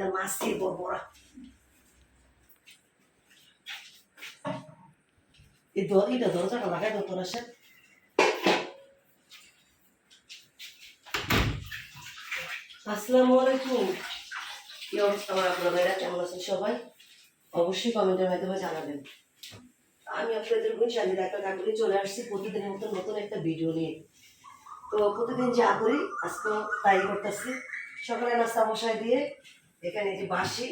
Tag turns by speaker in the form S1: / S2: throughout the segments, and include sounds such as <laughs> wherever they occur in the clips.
S1: এর মাছের বড় এই দর এটা দরজাটা লাগাই দাও তোরা সে আসসালামু আলাইকুম কি অবস্থা আমার আপনারা ভাইরা কেমন আছেন সবাই অবশ্যই কমেন্টের মাধ্যমে জানাবেন আমি আপনাদের বৈশালীর একটা কাকুরি চলে আসছি প্রতিদিনের মতো নতুন একটা ভিডিও নিয়ে তো প্রতিদিন যা করি আজকেও তাই করতেছি সকালে নাস্তা বসায় দিয়ে এখানে যে বাসি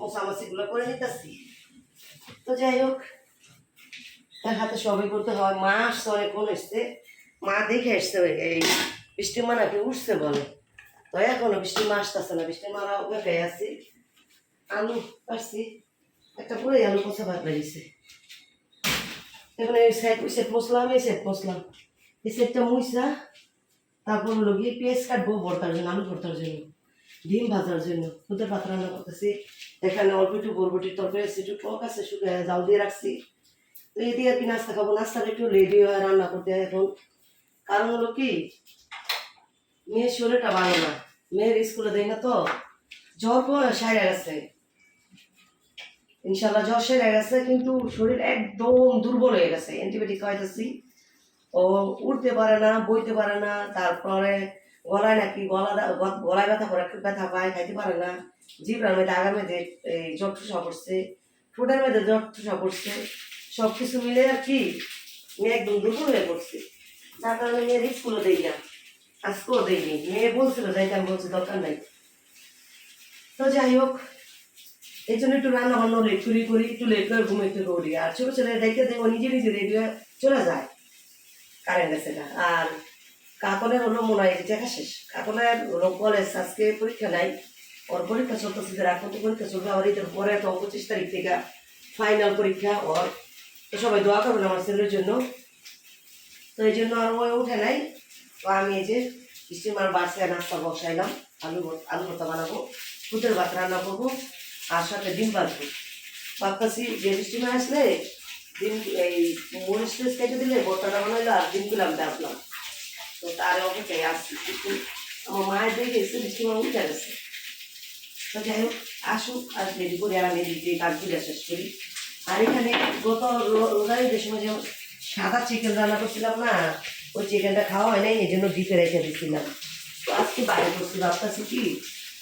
S1: মশামাছিগুলো করে নিতেছি। তো যাই হোক, তার হাতে সবই করতে হয়। মা আসছে অনেকক্ষণ এসছে। মা দেখে এসছে এই বৃষ্টি মা নাকি উঠছে বলে। তো এখনও বৃষ্টি মা আসতেছে না। বৃষ্টি মারা বেঁকে আছি। আলু পারছি। একটা পুরো আলু পচা ভাত বেরিয়েছে এখন এই সেট, ওই সেট মশলাম এই সেট মশলাম এই সেটটা মুইসা, তারপর হলো গিয়ে পেঁয়াজ কাটবো ভর্তার জন্য, আলু ভর্তার জন্য। ডিম ভাজার জন্য। দুধের ভাত রান্না করতেছি। এখানে অল্প একটু বরবটির তরকারি আছে, একটু টক আছে শুকিয়ে জাল দিয়ে রাখছি। তো এই দিয়ে আর কি নাস্তা খাব। নাস্তাটা একটু রেডি হয় রান্না করতে হয় এখন। কারণ হলো কি মেয়ের শরীরটা ভালো না। মেয়ের স্কুলে দেয় না তো। জ্বর সাইরা গেছে। ইনশাল্লাহ জ্বর সেরে গেছে, কিন্তু শরীর একদম দুর্বল হয়ে গেছে। অ্যান্টিবায়োটিক খাওয়াইতেছি। ও উঠতে পারে না, বইতে পারে না। তারপরে গলায় নাকি গলা গলায় ব্যথা করে, একটু ব্যথা পায়, খাইতে পারে না। জিভরার মধ্যে আগার মধ্যে, এই জ্বর ঠুসা পড়ছে, ঠোঁটের মধ্যে জ্বর ঠুসা পড়ছে। সব কিছু মিলে আর কি, মেয়ে একদম দুর্বল হয়ে পড়ছে। যার কারণে মেয়ের স্কুলে দেই না আজকেও দেয়নি। মেয়ে বলছিল, যাইতে আমি বলছি, দরকার নাই। তো যাই হোক, এই জন্য একটু রান্না বান্না লেট করি করি, একটু লেট করে ঘুমে একটু করি। আর ছোটো ছেলে দেখে দেখো নিজে নিজে রেডি হয়ে চলে যায়। কারেন্ট আছে না। আর কাকনের হলো মনে হয় দেখা শেষ। হলো কলেজ আজকে পরীক্ষা নাই, ওর পরীক্ষা চলতেছে যে তো পরীক্ষা চলবে আর এটার পরে তো পঁচিশ তারিখ থেকে ফাইনাল পরীক্ষা, ওর। তো সবাই দোয়া করবেন আমার ছেলের জন্য। তো এই জন্য আর ওই উঠে নাই। তো আমি এই যে স্টিমার বাসে নাস্তা বসাইলাম, আলু আলু ভর্তা বানাবো দুধের ভাত রান্না করব, আর সাথে ডিম ভাজবো। ভাবতেছি যে স্টিমার আসলে ডিম, এই মরিচ কেটে দিলে ভর্তাটা বানাইলো আর ডিমগুলো আমি ডাকলাম তো তার অপেক্ষায় আসছি। কিন্তু আমার মায়ের দেখে এসে স্টিমার উঠে গেছে। তো যাই হোক, আসুক, আর করে আর আমি যে কাজগুলো আর এখানে গত রোজার ঈদের সময় যে সাদা চিকেন রান্না করছিলাম না, ওই চিকেনটা খাওয়া হয় নাই এই জন্য ডিপে রেখে দিচ্ছিলাম তো আজকে বাইরে করছি ভাবতেছি কি,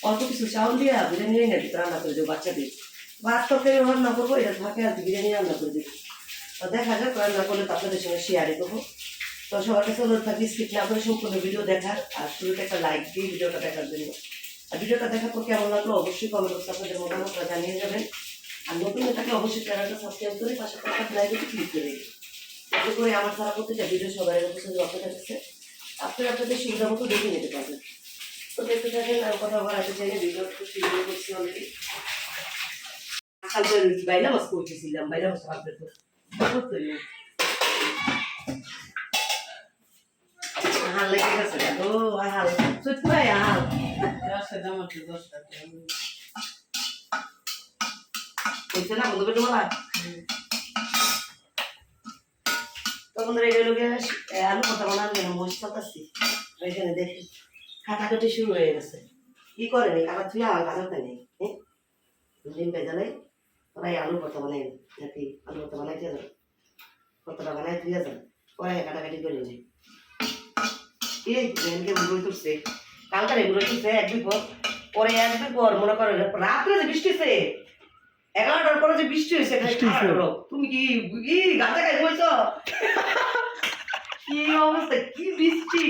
S1: অল্প কিছু চাউল দিয়ে বিরিয়ানি দিতে রান্না করে দেবো বাচ্চাদের। ভাত তরকারি রান্না করব, এটা থাকে আর বিরিয়ানি রান্না করে দেবো। দেখা যাক, রান্না করলে তো আপনাদের সঙ্গে শেয়ারে দেবো তো সবার কাছে অনুরোধ থাকি স্কিপ না করে সম্পূর্ণ ভিডিও দেখার, আর শুরুতে একটা লাইক দিয়ে ভিডিওটা দেখার জন্য। আর ভিডিওটা দেখার পর কেমন লাগল অবশ্যই কমেন্ট বক্সে আপনাদের মতামতটা জানিয়ে যাবেন। আর নতুন থাকলে অবশ্যই চ্যানেলটা সাবস্ক্রাইব করে পাশে থাকা লাইকে ক্লিক করে দিন। যাতে করে আমার সারা প্রত্যেকটা ভিডিও সবাই কাছে আপনাদের কাছে আপনারা আপনাদের সুবিধা মতো দেখে নিতে পারবেন। তো দেখতে থাকেন, আর কথা বাড়াতে চাই ভিডিও শুরু করছি অলরেডি কালকে বাইলা মাছ করতেছিলাম মাছ কালকে তো। করতে হাল লেগে গেছে। ও হাল সত্যি ভাই হাল হয়েছে না বন্ধু বেটু বলা তখন রেডি লোকে আলু কথা বানান কেন মহিষ পাতাচ্ছি ওইখানে দেখি কাটাকাটি শুরু হয়ে গেছে। কি করে নি কাটা তুই আমার কাটাতে নেই হ্যাঁ ডিম পেঁচালে ওরাই আলু কথা বানাই নাকি আলু কথা বানাইতে যাবে? কতটা বানাই তুই যাবে ওরাই কাটাকাটি করে নেই কি ব্যাংকে বুড়ো তুলছে কালকারে বুড়ো তুলছে একদিন পর পরে একদিন পর মনে করো রাত্রে যে বৃষ্টি হয়েছে এগারোটার পরে যে বৃষ্টি হয়েছে? তুমি কি কি গাঁজা খাই বইছ কি অবস্থা কি বৃষ্টি?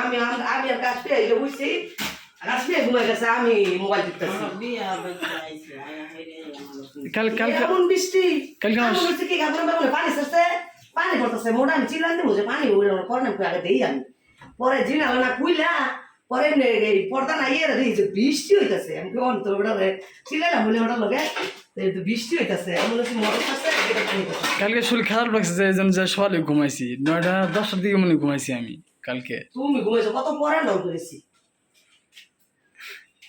S2: আমি
S1: আমি আর কাজ পেয়ে এসে বুঝছি কাজ পেয়ে ঘুমাই গেছে আমি মোবাইল টিপতেছি।
S2: কাল কালকে
S1: এমন বৃষ্টি। আমি
S2: আমার-
S1: বলছি কি কাপড় বেরোলে পানি শেষে? পানি পড়তেছে মোটা আমি চিল্লান দিব যে পানি উড়ে পরে না আগে দেই আমি পরে জিনাল না কুইলা পরে এই পর্দা না ইয়ে রে যে বৃষ্টি হইতাছে। আমি কোন তো ওটা চিল্লাইলাম বলে ওটা লগে বৃষ্টি হইতাছে আমি বলছি মোটর।
S2: কালকে শরীর খারাপ লাগছে যে জন্য যে সকালে ঘুমাইছি। নয়টা দশটার দিকে মনে ঘুমাইছি আমি কালকে।
S1: তুমি ঘুমাইছো কত পরে নাও করেছি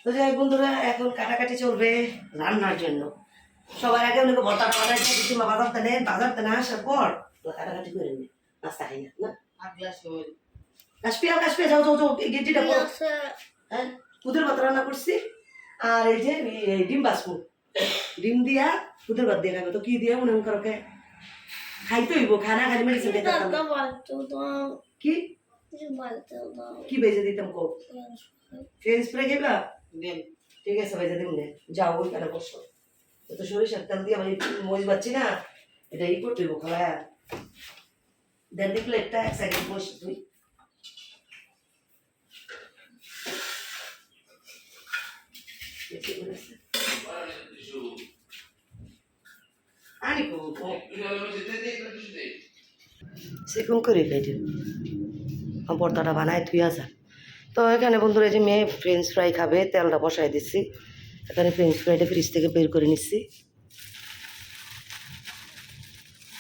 S1: তো যাই বন্ধুরা এখন কাটাকাটি চলবে রান্নার জন্য। সবার আগে উনি ভর্তা বানাইছে কিছু বাজার তেনে বাজার তেনে আসার পর তো কাটাকাটি করে নি নাস্তা খাই না কাশপিয়া কাশপিয়া যাও যাও যাও গেটিটা পড়ো হ্যাঁ কুদের ভাত রান্না করছি। আর এই যে ডিম বাসমু ডিম দিয়া কুদের ভাত দিয়ে খাবে। তো কি দিয়ে মনে করো কে? খাইতে হইব খানা খালি মেডিসিন খাইতে কি? কি বেজে দিতাম কো? ফ্রেঞ্চ ফ্রাই খাইবা? ঠিক আছে বেজে দিম যাও ওই কেন বসো। তো সরিষার তেল দিয়ে আমি পাচ্ছি না, এটা ই করতে খাওয়া দেন একটা এক বসে তুই। সেরকম করে খাইতে পর্দাটা বানায় তুই আসা তো এখানে বন্ধুরা যে মেয়ে ফ্রেঞ্চ ফ্রাই খাবে, তেলটা বসাই দিচ্ছি। এখানে ফ্রেঞ্চ ফ্রাইটা ফ্রিজ থেকে বের করে নিচ্ছি।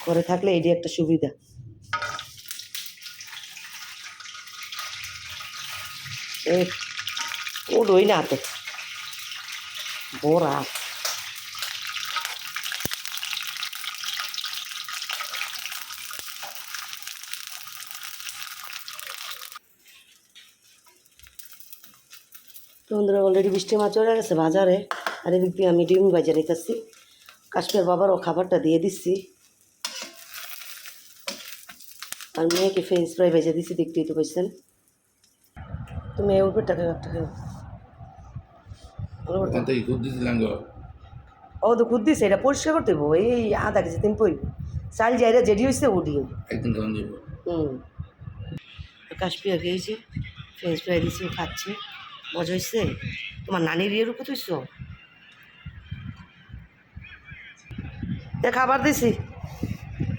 S1: করে থাকলে এটি একটা সুবিধা। ও রই না তো। বড়া তো বন্ধুরা অলরেডি বৃষ্টি মাছ চলে গেছে বাজারে। আর এদিক দিয়ে আমি ডিম বাজারে নিতেছি। কাশ্মীর বাবারও খাবারটা দিয়ে দিচ্ছি আর মেয়েকে ফ্রেঞ্চ ফ্রাই ভেজে দিচ্ছি দেখতেই তো পাইছেন তো মেয়ে উপরটা টাকা একটা খেয়ে ও তো খুদ দিছে এটা পরিষ্কার করতে হইব। এই আধা কেজি দিন পই। চাল যাইরা জেডি হয়েছে
S3: যাব
S1: হুম। কাশ্মীর খেয়েছে ফ্রেঞ্চ ফ্রাই দিয়েছে ও খাচ্ছে। মজা হয়েছে তোমার নানির ইয়ের উপর তুইছ এ খাবার দিছি।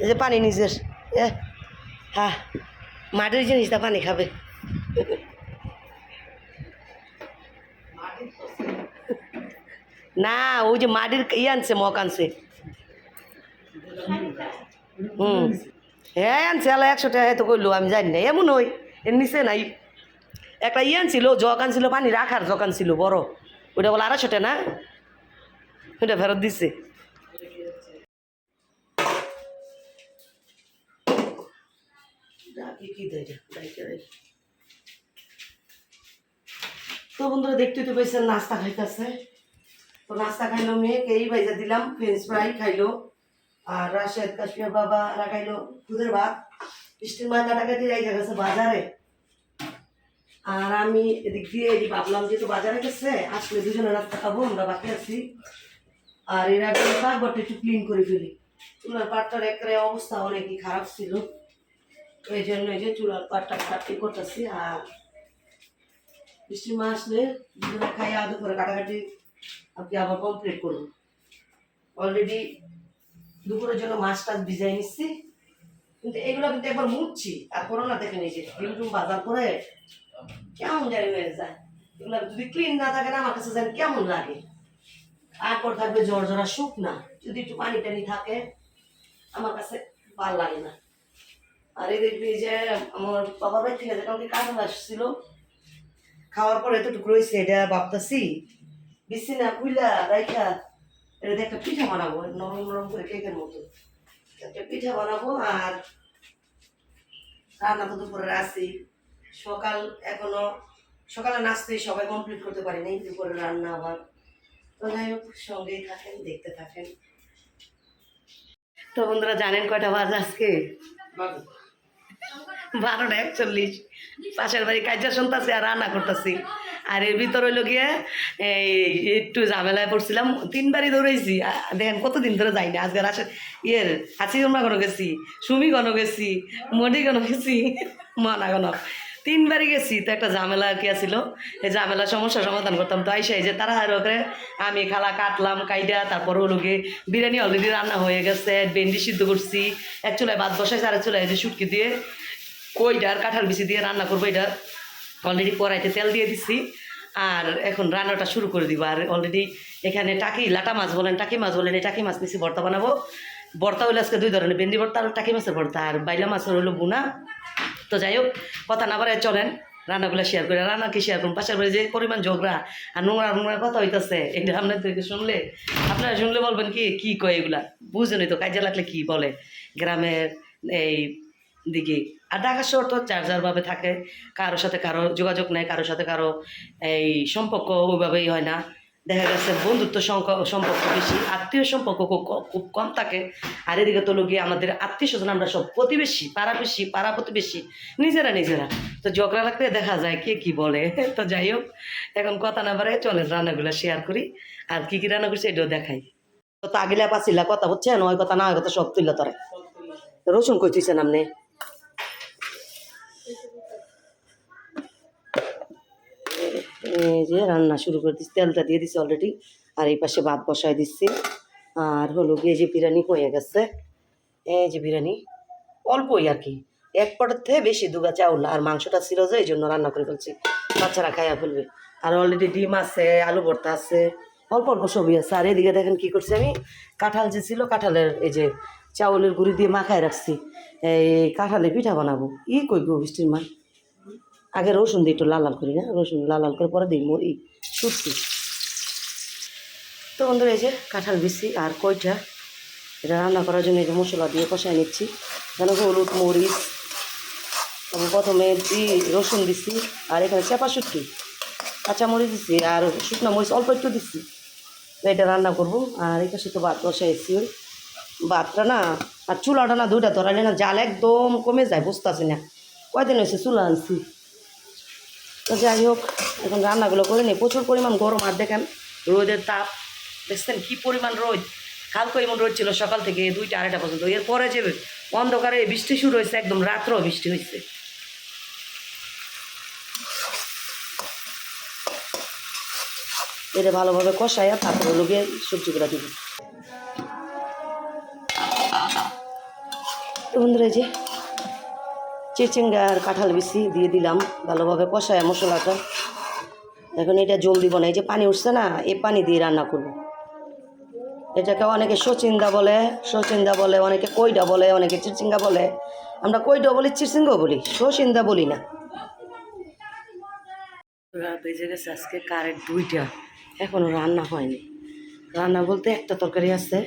S1: এই যে পানি নিজের। এ হ্যাঁ মাটির জিনিসটা পানি খাবে। না, ওই যে মাটির ই আনছে, মগ আনছে। হুম। হ্যাঁ আনছে আলা একশো টাকা তো কইলো, আমি জানি না। এমন ওই, এর নিচে নাই। একটা ই আনছিল, জগ আনছিল, পানি রাখার জগ আনছিল, বড়। ওটা বলে আড়াইশো টাকা না? ওটা ফেরত দিছে। তো বন্ধুরা, দেখতে তো পাইছেন, নাস্তা খাইতেছে। তো নাস্তা খাইলো মেয়েকে এই বাইজা দিলাম ফ্রেঞ্চ ফ্রাই খাইলো। আর রাশেদ, কাশ্মীর বাবা লাগাইলো দুধের ভাত। বৃষ্টির মা কাটাকাটি রেখে গেছে বাজারে। আর আমি এদিক দিয়ে এদিক ভাবলাম যেহেতু বাজারে গেছে আসলে দুজনে রাস্তা খাব, আমরা বাকি আছি। আর এর আগে পাকবারটা একটু ক্লিন করে ফেলি। চুলার পাটটার একবারে অবস্থা, অনেকই খারাপ ছিল। এই জন্য এই যে চুলার পাটটা কাটি করতেছি, আর বৃষ্টির মা আসলে দুজনে খাই আদু করে কাটাকাটি আপনি আবার কমপ্লিট করুন অলরেডি দুপুরের জন্য মাছ টাছ ভিজাই নিচ্ছি। কিন্তু এগুলো কিন্তু একবার মুড়ছি আর করোনা দেখে নিয়েছি। বাজার করে কেমন জানি হয়ে যায়। যদি ক্লিন না থাকে না, আমার কাছে জানি কেমন লাগে? থাকবে জ্বর যদি একটু পানি টানি থাকে, আমার কাছে ভালো লাগে না। আর এই দেখবি যে আমার থেকে যে কালকে কাজল আসছিল, খাওয়ার পরে এতটুকু রয়েছে এটা ভাবতেছি, বিছিনা কুইলা রাইখা এটা একটা পিঠা বানাবো, নরম নরম করে কেকের মতো। একটা পিঠা বানাবো আর রান্না তো দুপুরে আসি সকাল এখনও সকালে নাচতে সবাই কমপ্লিট করতে পারি নাই দুপুরে রান্না আবার। তো যাই হোক সঙ্গেই থাকেন দেখতে থাকেন। তো বন্ধুরা জানেন কয়টা বাজে আজকে? বারোটা একচল্লিশ। পাশের বাড়ি কাজা শুনতেছি আর রান্না করতেছি। আর এর ভিতর হইল গিয়ে এই একটু ঝামেলায় পড়ছিলাম। তিনবারই দৌড়াইছি দেখেন কতদিন ধরে যাইনি। আজকে আসে ইয়ের হাসি গণ গেছি সুমি গণ গেছি মডি গণ গেছি মনা গণ তিনবারই গেছি, তো একটা ঝামেলা কি আছিল? এই ঝামেলা সমস্যার সমাধান করতাম। তো আইসা যে তারা আর ওকে আমি খালা কাটলাম, কাইডা, তারপর হলো গিয়ে বিরিয়ানি অলরেডি রান্না হয়ে গেছে, ভেন্ডি সিদ্ধ করছি, এক চুলায় ভাত বসাইছে আর এক চুলায় যে শুটকি দিয়ে কইডার কাঁঠাল বিচি দিয়ে রান্না করব এটা। অলরেডি কড়াইতে তেল দিয়ে দিচ্ছি আর এখন রান্নাটা শুরু করে দিব। আর অলরেডি এখানে টাকি, লাটা মাছ বলেন, টাকি মাছ বলেন, এই টাকি মাছ নিচ্ছি ভর্তা বানাবো। ভর্তা হলে আজকে দুই ধরনের, ভেন্ডি ভর্তা আর টাকি মাছের ভর্তা, আর বাইলা মাছের হলো বুনা তো যাই হোক, কথা না বাড়ায় চলেন, রান্নাগুলো শেয়ার করে। রান্না কি শেয়ার করুন পাশের বাড়ি যে পরিমাণ ঝগড়া আর নোংরা নোংরা কথা হইতেছে, এটা আপনার থেকে শুনলে, আপনারা শুনলে বলবেন কি কি কয় এগুলা? বুঝেনই তো, কাজে লাগলে কি বলে? গ্রামের এই দিকে। আর ঢাকা শহর তো যার যার ভাবে থাকে, কারোর সাথে কারও যোগাযোগ নেই, কারোর সাথে কারও এই সম্পর্ক ওইভাবেই হয় না। দেখা গেছে বন্ধুত্ব সম্পর্ক বেশি, আত্মীয় সম্পর্ক খুব কম থাকে। আর এদিকে তো লোকে আমাদের আত্মীয় স্বজন, আমরা সব প্রতিবেশী পাড়াবেশি পাড়া প্রতিবেশী, নিজেরা নিজেরা। তো ঝগড়া লাগলে দেখা যায় কে কি বলে। <laughs> তো যাই হোক, এখন কথা না বাড়ে চলেন, রান্নাগুলো শেয়ার করি। আর কি কি রান্না করছি এটাও দেখাই। তো আগিলা পাছিলা, কথা বুঝছেন ওই কথা না, ওই কথা সব তুললে তোরে রসুন কই তুইছেন আপনি? যে রান্না শুরু করে দিচ্ছি তেলটা দিয়ে দিচ্ছি অলরেডি আর এই পাশে ভাত বসায় দিচ্ছি আর হলো গিয়ে যে বিরিয়ানি হয়ে গেছে, এই যে বিরিয়ানি, অল্পই আর কি। এক পটের থেকে বেশি দুগা চাউল, আর মাংসটা ছিল যে এই জন্য রান্না করে ফেলছি। বাচ্চারা খাইয়া ফেলবে। আর অলরেডি ডিম আছে, আলু ভর্তা আছে, অল্প অল্প সবই আছে। আর এদিকে দেখেন কি করছি আমি, কাঁঠাল যে ছিল, কাঁঠালের এই যে চাউলের গুঁড়ি দিয়ে মাখায় রাখছি। এই কাঁঠালে পিঠা বানাবো। ই গো বৃষ্টির মা আগে রসুন দিই একটু লাল লাল করি না রসুন লাল লাল করে পরে দিই মরি শুটছি তো বন্ধুরা, এই যে কাঁঠাল বিচি আর কইটা এটা রান্না করার জন্য যে মশলা দিয়ে কষায় নিচ্ছি। যেন হলুদ, মরিচ, তারপর প্রথমে রসুন দিচ্ছি আর এখানে চেপা শুটকি। কাঁচা মরিচ দিছি আর শুকনো মরিচ অল্প একটু দিচ্ছি এটা রান্না করব আর এই পাশে তো ভাত বসাইছি ওই ভাতটা না, আর চুলাটা না দুইটা ধরালে না জাল একদম কমে যায় বুঝতেছি না। কয়দিন হয়েছে চুলা আনছি? তো যাই হোক, এখন রান্নাগুলো করে নিই। প্রচুর পরিমাণ গরম, আর দেখেন রোদের তাপ। দেখছেন কি পরিমাণ রোদ? কালকে এমন রোদ ছিল সকাল থেকে দুইটা, আড়াইটা পর্যন্ত। এরপরে যে অন্ধকারে বৃষ্টি শুরু হয়েছে, একদম রাত্রেও বৃষ্টি হয়েছে। এটা ভালোভাবে কষাইয়া তারপরে লোকে সবজিগুলো দিব। তো বন্ধুরা যে চিচিঙ্গা আর কাঁঠাল বিচি দিয়ে দিলাম ভালোভাবে কষায় মশলাটা। এখন এটা জল দিব না এই যে পানি উঠছে না, এই পানি দিয়ে রান্না করব। এটাকে অনেকে সচিন্দা বলে সচিন্দা বলে, অনেকে কইডা বলে, অনেকে চিরচিঙ্গা বলে। আমরা কইডা বলি, চিচিঙ্গাও বলি, সচিন্দা বলি না। বেজে গেছে, আজকে কারেন্ট দুইটা এখনও রান্না হয়নি। রান্না বলতে একটা তরকারি আছে,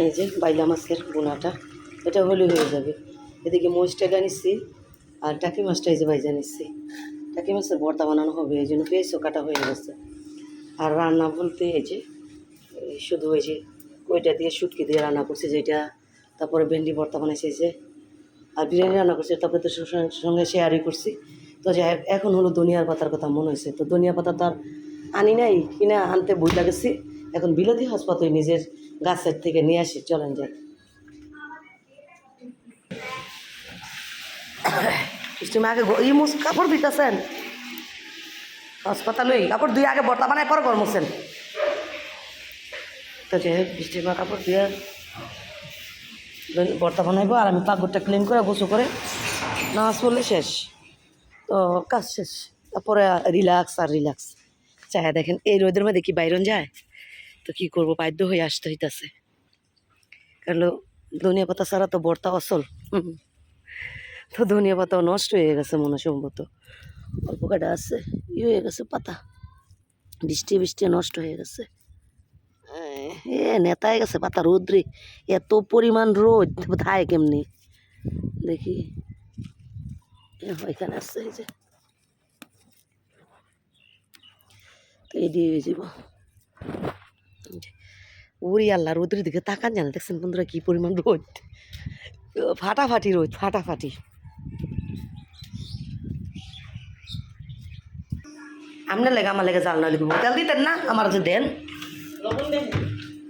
S1: এই যে বাইলা মাছের বোনাটা এটা হলে হয়ে যাবে। এদিকে মরিচটা নিচ্ছি আর টাকি মাছটা এই যে বাইজা নিচ্ছি টাকি মাছের ভর্তা বানানো হবে, এই জন্য পেঁয়াজও কাটা হয়ে গেছে। আর রান্না বলতে এই যে শুধু ওই যে ওইটা দিয়ে, শুটকি দিয়ে রান্না করছে যেটা, তারপরে ভেন্ডি ভর্তা বানাইছে যে। আর বিরিয়ানি রান্না করছে, তারপরে তো সঙ্গে- শেয়ারই করছি। তো যে এখন হলো ধনিয়ার পাতার কথা মনে হয়েছে। তো দুনিয়া পাতা তো আর আনি নাই, কিনা আনতে বই লাগেছি। এখন বিলাতি হাসপাতাল নিজের গাছের থেকে নিয়ে আসি, চলেন যাই। তুমি আগে ই মুস কাপড় দিতেছেন হাসপাতাল ওই কাপড় দুই আগে বর্তা বানায় পরে কর্মছেন তো যাই হোক কাপড় দিয়ে বর্তা বানাইবো আর আমি পাকড়টা ক্লিন করে গোসু করে নামাজ পড়লে শেষ। তো কাজ শেষ। তারপরে রিল্যাক্স আর রিল্যাক্স চায় দেখেন এই রোদের মধ্যে কি বাইরন যায়? তো কি করব বাধ্য হয়ে আসতে হইতাছে কারণ ধনিয়া পাতা ছাড়া তো বর্তা অসল হুম। তো ধনিয়া পাতাও নষ্ট হয়ে গেছে মনে সম্ভবত। অল্প কাটা আছে, ই হয়ে গেছে পাতা। বৃষ্টি বৃষ্টি নষ্ট হয়ে গেছে। এ নেতায় গেছে পাতা, রোদ্রে। এত পরিমাণ রোদ, ধায় কেমনি? দেখি। এ এখানে আসছে এই যে। এই দিয়ে যাব। উড়ি আল্লাহ রোদের দিকে তাকান জানা, দেখছেন বন্ধুরা কি পরিমাণ রোদ। ফাটাফাটি রোদ, ফাটাফাটি। আপনার লেগে আমার লেগে জাল নয় তেল দিতেন না আমার যে দেন।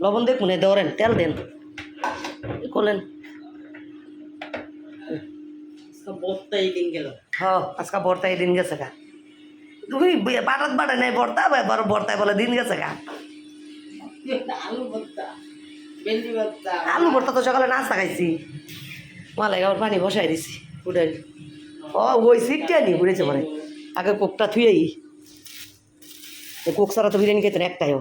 S1: লবণ দেখুন এই দৌড়েন তেল দেন। করলেন হ্যাঁ আজকে বর্তায় দিন গেছে গা। তুমি বাটাত বাটে নাই বর্তা বর্তায় বলে দিন গেছে গা। আলু ভর্তা তো সকালে নাস্তা খাইছি। মালাই আবার পানি বসাই দিছি উঠাই। ও ওই সিটটা নি ঘুরেছে পরে আগে কোকটা থুয়েই এই কোক ছাড়া তো বিরিয়ানি খেতেন একটাইও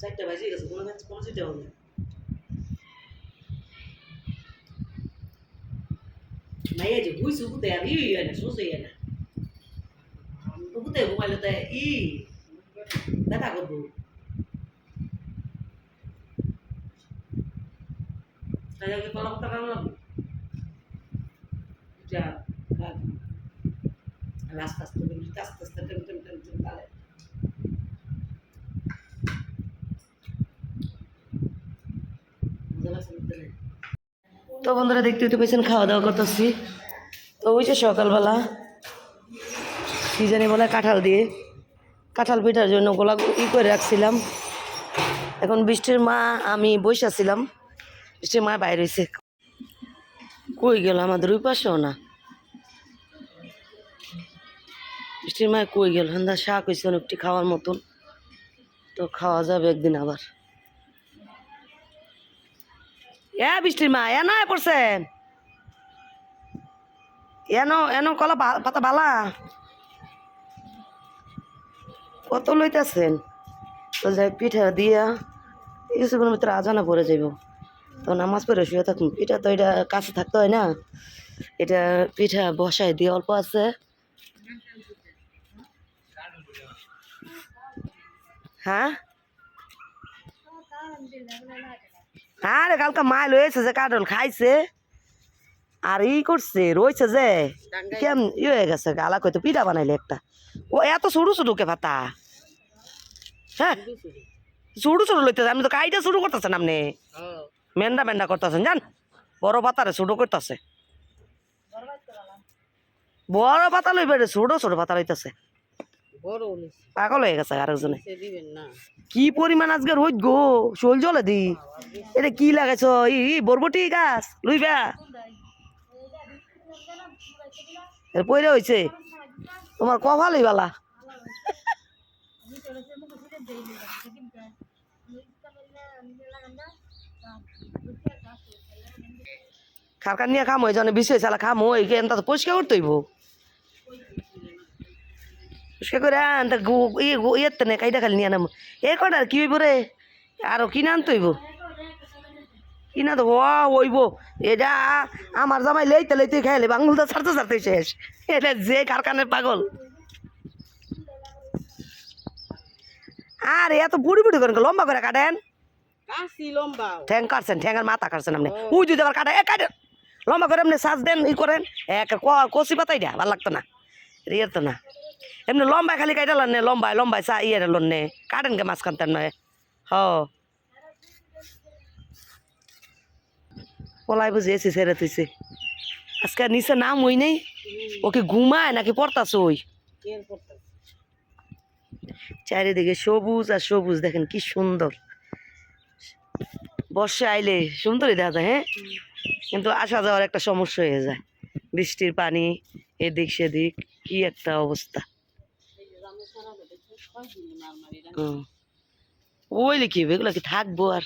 S1: চারটা বাজে গেছে কোনো কোনো চিন্তা হবে না মাইয়া যে বুঝছি বুঝতে আর ই হয় হয় ঘুমাইলে তো ই ব্যথা করব তাই আগে কলা পাতা কেমন লাগবে যা আস্তে আস্তে আস্তে আস্তে টেম টেম টেম টেম নাই তো বন্ধুরা দেখতে দেখতে পেয়েছেন, খাওয়া দাওয়া করতেছি। তো ওই যে সকালবেলা কি জানি বলে কাঁঠাল দিয়ে। কাঁঠাল পিঠার জন্য গোলা ই করে রাখছিলাম। এখন বৃষ্টির মা, আমি বসেছিলাম বৃষ্টির মা বাইরে হয়েছে কই গেল আমাদের ওই পাশেও না? বৃষ্টির মা কই গেল? হান্দা শাক হয়েছে অনেকটি খাওয়ার মতন। তো খাওয়া যাবে একদিন আবার। এ বৃষ্টির মা, এ নয় পড়ছেন এন এন কলা পাতা বালা। কত লইতেছেন? তো যাই, পিঠা দিয়া কিছুক্ষণের ভিতরে আজানা পড়ে যাইব। তো নামাজ পড়ে শুয়ে থাকুন। পিঠা তো এটা কাছে থাকতে হয় না। এটা পিঠা বসায় দিয়ে অল্প আছে। হ্যাঁ? হ্যাঁ রে কালকে মা লয়েছে যে কাটল খাইছে। আর ই করছে রয়েছে যে কেম ই হয়ে গেছে। গালা কইতো পিঠা বানাইলে একটা। ও এত সরু সরু কে পাতা হ্যাঁ? সরু সরু লইতে আমি তো কাইটা শুরু করতেছেন আপনি। মেন্ডা মেন্ডা করতেছেন জান? বড় পাতারে ছোট করতেছে। বড় পাতা লইবে রে ছোট ছোট পাতা লইতেছে। পাগল হয়ে গেছে আরেকজনে।
S4: সে দিবেন না।
S1: কি পরিমাণ আজকে রোদ গো শোল জলে দি। এটা কি লাগাইছ? ই বরবটি গাছ লুইবা। এর পয়রা হয়েছে তোমার কভাল বালা? খারকার নিয়ে খাম ওই জন্য বিষয় চালা খাম ওই কেন তো পরিষ্কার করতে হইব। পরিষ্কার করে আন তা গু- ইয়ে গু- ইয়েতে নে কাইটা খালি নিয়ে নাম। এ কটার কি হইব রে? আরও কিনে আনতে হইব? কিনা তো ও হইব। এটা আমার জামাই লইতে লইতে খাইলে বাঙুল তো ছাড়তে ছাড়তে শেষ। এটা যে কারখানের পাগল। আর এত বুড়ি বুড়ি করে লম্বা করে কাটেন। ঠ্যাং কাটছেন ঠ্যাঙের মাথা কাটছেন আপনি। উই আবার কাটা এ লম্বা করে এমনি সাজ দেন ই করেন। এক ক- কষি পাতাই দেয়া ভালো লাগতো না। তো না। এমনি লম্বায় খালি কাইটালেন নে লম্বায় লম্বায় চা ইয়ে লোন নে। কাটেন কে মাছ কানতেন নয় হ। পলাই বুঝি এসি ছেড়ে তুইছে আজকে নিচে নাম ওই নেই। ওকে ঘুমায় নাকি পড়তাছ ওই? চারিদিকে সবুজ আর সবুজ দেখেন কি সুন্দর। বর্ষা আইলে সুন্দরই দেখা যায় হ্যাঁ? কিন্তু আসা যাওয়ার একটা সমস্যা হয়ে যায়। বৃষ্টির পানি এদিক সেদিক কি একটা অবস্থা। ওই লিখি এগুলো কি থাকব আর?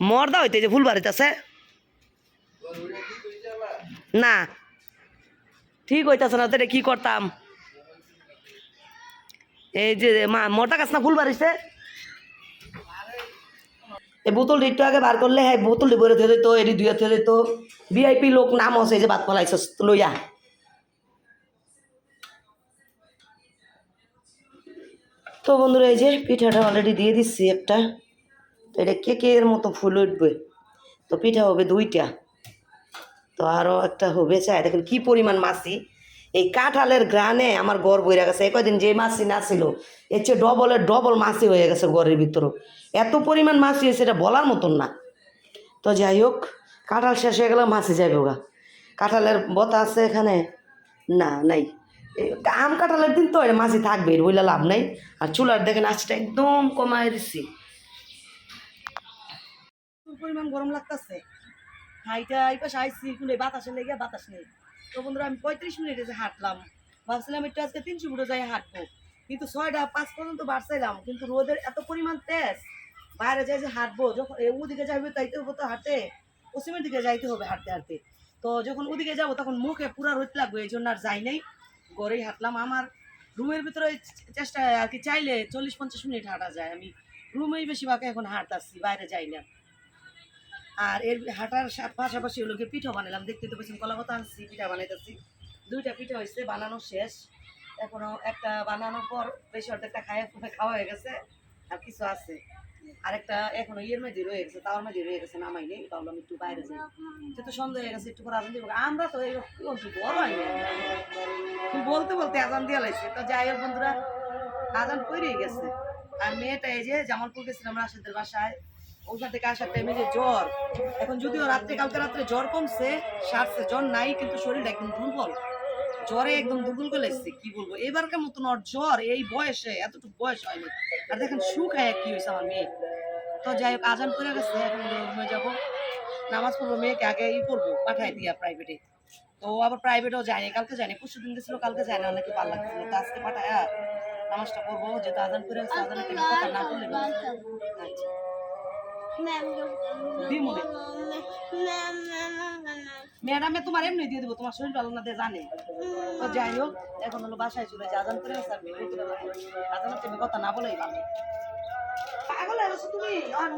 S1: মর্দা হইতে যে ফুল বাড়িতেছে? না। ঠিক হইতাছে না এটা কি করতাম? এই যে মা, মর্দা গাছ না ফুল বাড়িছে? এই বোতলটা একটু আগে বার করলে হ্যাঁ বোতলটি ভরে থেকে দিত এটি দুয়ে থেকে দিত। ভিআইপি লোক নাম আছে, এই যে বাদ পলাইছ লইয়া। তো বন্ধুরা, এই যে পিঠাটা অলরেডি দিয়ে দিচ্ছি একটা। তো এটা কেকের মতো ফুল উঠবে। তো পিঠা হবে দুইটা। তো আরও একটা হবে, চাই দেখেন কী পরিমাণ মাছি। এই কাঁঠালের গ্রানে আমার গড় বইরা গেছে। এই কদিন যে মাছি না ছিল, এর চেয়ে ডবলের ডবল মাছি হয়ে গেছে গড়ের ভিতরেও। এত পরিমাণ মাছি হয়েছে এটা বলার মতন না। তো যাই হোক, কাঁঠাল শেষ হয়ে গেলে মাছি যাবে ওগা কাঁঠালের বতা আছে এখানে? না, নাই। আম কাঁঠালের দিন তো মাছি থাকবে বইলে লাভ নাই। আর চুলার দেখেন আঁচটা একদম কমায় দিচ্ছি পরিমাণ গরম লাগতেছে। হাইটা এই পাশে আইসি কুলে বাতাসে লেগে বাতাস নেই। তো বন্ধুরা, আমি পঁয়ত্রিশ মিনিটে যে হাঁটলাম, ভাবছিলাম একটু আজকে তিনশো ফুটে যাই হাঁটবো। কিন্তু ছয়টা পাঁচ পর্যন্ত বাড়ছিলাম কিন্তু রোদের এত পরিমাণ তেজ, বাইরে যাই যে হাঁটবো, যখন ওদিকে যাবে তাইতে হবে তো হাঁটে পশ্চিমের দিকে যাইতে হবে হাঁটতে হাঁটতে। তো যখন ওদিকে যাব তখন মুখে পুরা রোদ লাগবে, এই জন্য আর যাই নাই। গড়েই হাঁটলাম। আমার রুমের ভিতরে চেষ্টা আর কি, চাইলে চল্লিশ পঞ্চাশ মিনিট হাঁটা যায়। আমি রুমেই বেশিরভাগ এখন হাঁটতাছি, বাইরে যাই না। আর এর হাঁটার পাশাপাশি হলো গিয়ে পিঠা বানালাম। দেখতে তো পেছন কলা পাতা আনছি, পিঠা বানাইতেছি। দুইটা পিঠা হয়েছে, বানানো শেষ। এখনও একটা বানানোর পর বেশি অর্ধেকটা খাওয়া খাওয়া হয়ে গেছে, আর কিছু আছে। আরেকটা এখনও ইয়ের মধ্যে রয়ে গেছে, তাওয়ার মধ্যে রয়ে গেছে, নামাই নেই আমি একটু বাইরে যাই। যেহেতু সন্ধ্যা হয়ে গেছে, একটু করে আজান দিব আমরা তো এই বড় হয় বলতে বলতে আজান দিয়ে লাইছে। তো যাই হোক বন্ধুরা, আজান পড়েই গেছে। আর মেয়েটা এই যে জামালপুর গেছিলাম রাশেদের বাসায়। ওখান থেকে আসার টাইমে যে জ্বর এখন যদিও রাত্রে কালকে রাত্রে জ্বর কমছে সারছে জ্বর নাই কিন্তু শরীরটা একদম দুর্বল। জ্বরে একদম দুর্বল করে এসছে কি বলব? এবারকার মতন ওর জ্বর এই বয়সে এতটুকু বয়স হয়নি। আর দেখেন শুকায় কি হয়েছে আমার মেয়ে। তো যাই হোক আজান করে গেছে এখন রুমে যাব। নামাজ পড়ব মেয়েকে আগে ই করব পাঠাই দিয়া প্রাইভেটে তো আবার প্রাইভেটেও যায়নি কালকে যায়নি পরশু দিন গেছিল কালকে যায় না অনেকে ভালো লাগছিল তো আজকে পাঠায় নামাজটা করব যেহেতু আজান করে গেছে আজানের কথা না করলে আচ্ছা। ম্যাডামে তোমার এমনি দিয়ে দেবো, তোমার শরীর ভালো না জানে। তো যাই হোক, এখন হলো বাসায় চলে যায় আজান করে দেয়। আজানের টাইমে কথা না বলেই পাগল হয়ে তুমি? আর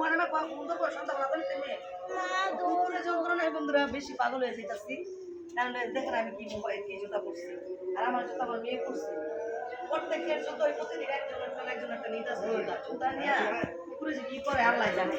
S1: দুপুরে যন্ত্রণায় বন্ধুরা, বেশি পাগল হয়ে যেতেছি কারণ আমি কি জুতা পরছি। আর আমার জুতা আমার মেয়ে পরছে। প্রত্যেকের জুতো প্রতিদিন একজন একজন একটা নিতে জুতা নিয়ে পুকুরে যে কি করে, আল্লাহ জানে।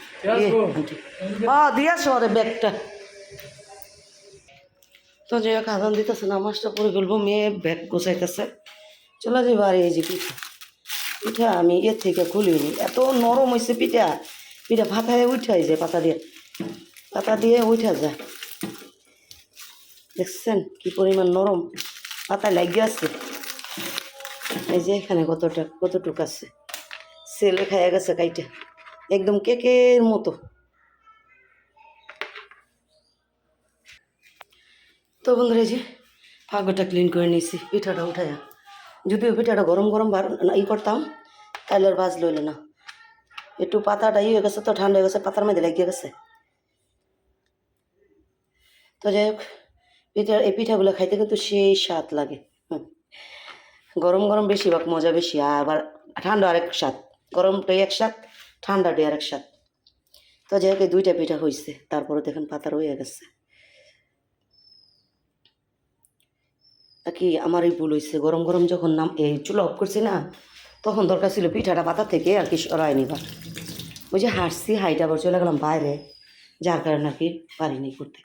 S1: আন্টি। দিয়ে ব্যাগটা। তো যে নামাজটা ব্যাগ এই যে পিঠা। পিঠা আমি এর থেকে খুলিনি এত নরম হয়েছে পিঠা। পিঠা ফাঁকায় উঠাই যায়, পাতা দিয়ে। পাতা দিয়ে উঠা যায়। দেখছেন কি পরিমাণ নরম। পাতায় লাগিয়ে আছে। এই যে এখানে কতটা কতটুক আছে। সেলে খাইয়া গেছে কাইটা। একদম কেকের মতো। তো বন্ধুরা যে ফাঁকটা ক্লিন করে নিয়েছি, পিঠাটা উঠাইয়া যদিও পিঠাটা গরম গরম ই করতাম তাহলে আর বাজ লইলে না। একটু পাতাটা ই হয়ে গেছে তো, ঠান্ডা হয়ে গেছে, পাতার মধ্যে লাগিয়ে গেছে। তো যাই হোক, পিঠা, এই পিঠাগুলো খাইতে কিন্তু সেই স্বাদ লাগে। গরম গরম বেশিরভাগ মজা বেশি, আবার ঠান্ডা আরেক স্বাদ, গরমটাই এক স্বাদ। ঠান্ডাটাই আরেক স্বাদ। তো যাই হোক দুইটা পিঠা হয়েছে তারপরে দেখেন পাতা রয়ে গেছে। কি আমার এই ভুল হয়েছে গরম গরম যখন নাম এই চুলা অফ করছি না, তখন দরকার ছিল পিঠাটা পাতা থেকে আর কি সরাই নিবার ওই যে হাসছি হাইটা আবার চলে গেলাম বাইরে, যার কারণে আর কি পারিনি করতে।